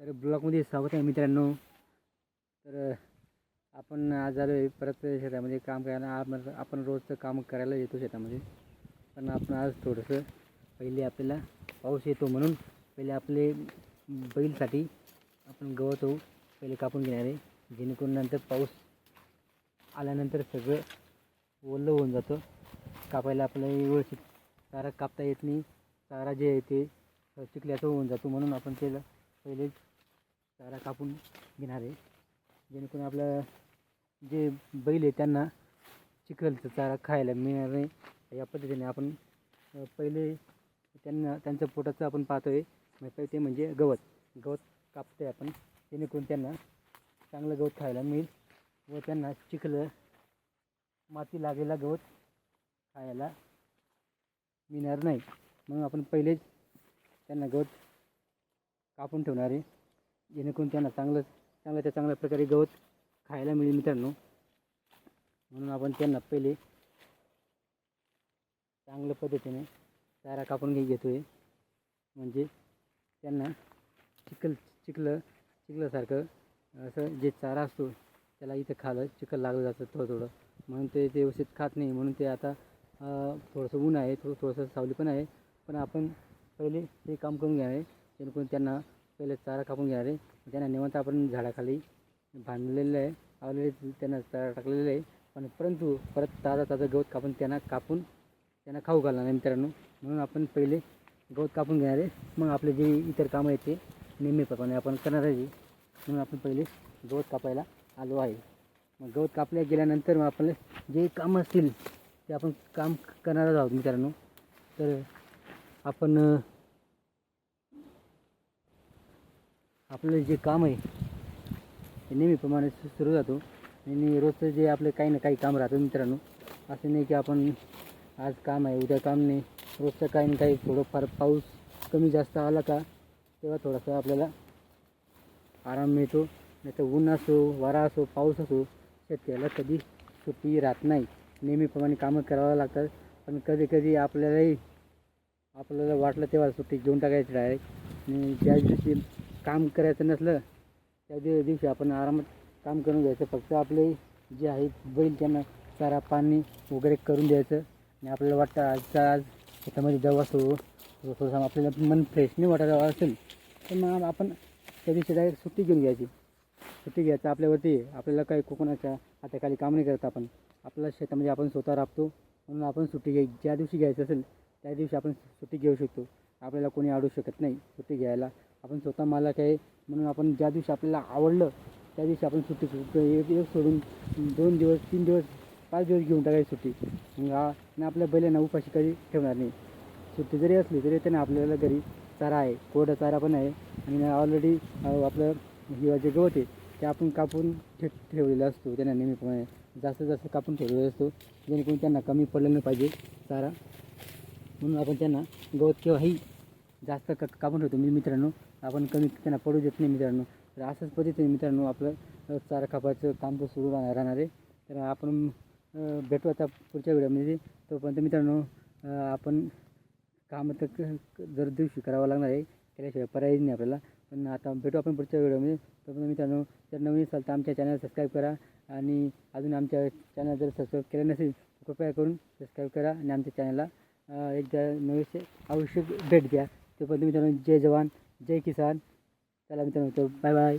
तर ब्लॉगमध्ये स्वागत आहे मित्रांनो. तर आपण आज आलो आहे परत शेतामध्ये काम करायला. आपण आपण रोजचं काम करायला येतो शेतामध्ये. पण आपण आज थोडंसं पहिले आपल्याला पाऊस येतो म्हणून पहिले आपले बैलसाठी आपण गवत होऊ पहिले कापून घेणार आहे. जेणेकरून नंतर पाऊस आल्यानंतर सगळं ओलं होऊन जातं. कापायला आपल्याला व्यवस्थित चारा कापता येत नाही. चारा जे आहे ते चिखल्याचं होऊन जातो म्हणून आपण त्याला पहिले चारा कापून घेणार आहे. जेणेकरून आपलं जे बैल आहे त्यांना चिखलचं चारा खायला मिळणार नाही. या पद्धतीने आपण पहिले त्यांना त्यांचं पोटाचं आपण पाहतो आहे पहिले ते म्हणजे गवत गवत कापतो आहे आपण. जेणेकरून त्यांना चांगलं गवत खायला मिळेल व त्यांना चिखलं माती लागलेला गवत खायला मिळणार नाही. म्हणून आपण पहिलेच त्यांना गवत कापून ठेवणार आहे जेणेकरून त्यांना चांगलं चांगल्या त्या चांगल्या प्रकारे गवत खायला मिळेल मित्रांनो. म्हणून आपण त्यांना पहिले चांगल्या पद्धतीने चारा कापून घे घेतो आहे म्हणजे त्यांना चिखल चिखलं चिखल्यासारखं असं जे चारा असतो त्याला इथं खालं चिखल लागलं जातं थोडं थोडं म्हणून ते ते व्यवस्थित खात नाही. म्हणून ते आता थोडंसं ऊन आहे थोडं थोडंसं सावली पण आहे. पण आपण पहिले ते काम करून घेणार आहे जेणेकरून त्यांना पहिले चारा कापून घेणार आहे. त्यांना निवांत आपण झाडाखाली बांधलेलं आहे. आवलेले त्यांना चारा टाकलेलं आहे. पण परंतु परत ताजा ताजा गवत कापून त्यांना कापून त्यांना खाऊ घालणार आहे मित्रांनो. म्हणून आपण पहिले गवत कापून घेणार आहे. मग आपले जे इतर कामं आहेत ते नेहमीप्रमाणे आपण करणार आहे. म्हणून आपण पहिले गवत कापायला आलो आहे. मग गवत कापल्या गेल्यानंतर मग आपले जे कामं असतील ते आपण काम करणारच आहोत मित्रांनो. तर आपण आपलं जे काम आहे ते नेहमीप्रमाणे सु- सुरू जातो. आणि रोजचं जे आपलं काही ना काही काम राहतं मित्रांनो असं नाही की आपण आज काम आहे उद्या काम नाही. रोजचं काही ना काही थोडंफार पाऊस कमी जास्त आला का तेव्हा थोडासा आपल्याला आराम मिळतो. नाही तर ऊन असो वारा असो पाऊस असो शेतकऱ्याला कधी सुट्टी राहत नाही. नेहमीप्रमाणे कामं करावं लागतात. पण कधी कधी आपल्यालाही आपल्याला वाटलं तेव्हा सुट्टी घेऊन टाकायची डायरेक्ट आणि ज्या दिवशी काम करायचं नसलं त्या दिवशी आपण आरामात काम करून घ्यायचं. फक्त आपले जे आहेत बैल त्यांना चारा पाणी वगैरे करून द्यायचं. आणि आपल्याला वाटतं आजचा आज शेतामध्ये जाऊ असो थोडंसं आपल्याला मन फ्रेश नाही वाटायला असेल तर मग आपण त्या दिवशी डायरेक्ट सुट्टी घेऊन घ्यायची. सुट्टी घ्यायचं आपल्यावरती आपल्याला काही कोकणाच्या हाताखाली काम नाही करत आपण. आपल्या शेतामध्ये आपण स्वतः राबतो म्हणून आपण सुट्टी घ्याय ज्या दिवशी घ्यायचं असेल त्या दिवशी आपण सुट्टी घेऊ शकतो. आपल्याला कोणी अडू शकत नाही सुट्टी घ्यायला. आपण स्वतः मालक आहे म्हणून आपण ज्या दिवशी आपल्याला आवडलं त्या दिवशी आपण सुट्टी एक दिवस सोडून दोन दिवस तीन दिवस पाच दिवस घेऊन टाकायची सुट्टी. मग हा ना आपल्या बैलांना उपाशी कधी ठेवणार नाही. सुट्टी जरी असली तरी त्यांना आपल्याला घरी चारा आहे कोरडा चारा पण आहे. आणि ऑलरेडी आपलं हिवा जे गवत आहे ते आपण कापून ठे ठेवलेलं असतो त्यांना नेहमीप्रमाणे. जास्तीत जास्त कापून ठेवलेलं असतो जेणेकरून त्यांना कमी पडलं नाही पाहिजे चारा. म्हणून आपण त्यांना गवत केव्हाही जास्त क कापून ठेवतो मी मित्रांनो. आपण कमी त्यांना पडू देत नाही मित्रांनो. तर असंच पद्धतीने मित्रांनो आपलं चारा कापायचं काम तर सुरू राहणार राहणार आहे. तर आपण भेटू आता पुढच्या व्हिडिओमध्ये. तोपर्यंत मित्रांनो आपण काम तर क- दिवशी करावं लागणार आहे. केल्याशिवाय पर्याय नाही आपल्याला. पण आता भेटू आपण पुढच्या व्हिडिओमध्ये. तोपर्यंत मित्रांनो जर नवीन असाल तर आमच्या चॅनल सबस्क्राईब करा. आणि अजून आमच्या चॅनल जर सबस्क्राईब केलं नसेल तर कृपया करून सबस्क्राईब करा आणि आमच्या चॅनलला एकदा नवीन आवश्यक भेट द्या. तोपर्यंत मित्रांनो जय जवान. जय किसान. चला मित्रांनो बाय बाय